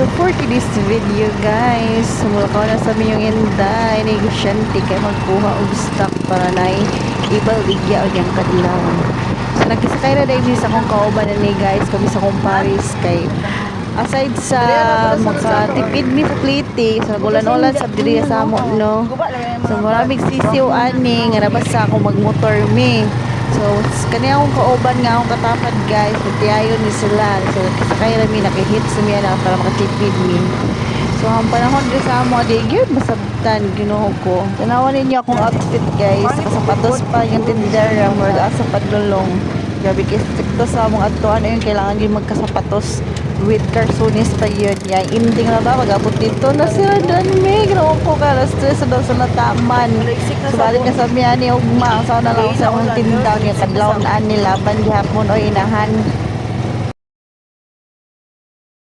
For today's video guys, sumula ko na sa yung inday, negosyante kay magkuha og stock para na ibaligya og yung kadlaw. So nagkisakay na dahil sa akong kauban na ni guys, kami sa akong Paris kay aside sa makatipid mi sa plite, so nagulan-ulan sa diri sa amo no. So maraming sisiw ani nga nabasa ako magmotor mi. So kani akong kauban nga akong katapad guys, nagtiayon ni sila. So kasakay ra mi nakahit sa mi na para makatipid mi. So ang panahon din sa amo di gyud masabtan Ginoo ko. Tanawan ninyo akong outfit guys, kasapatos pa yung tinder ang murag sa padlulong. Grabe kay stricto sa among adtuan ayun kailangan gyud magkasapatos with carsones pa yun. Yan, ending na ba? Mag-abot dito na sila dan me. Ginawa ko ka. Stress daw sa nataman. Subalit ka sa miya ni Ugma. Sa na lang sa akong tindaw niya. Kadlaw na nila. Bandihapon o inahan.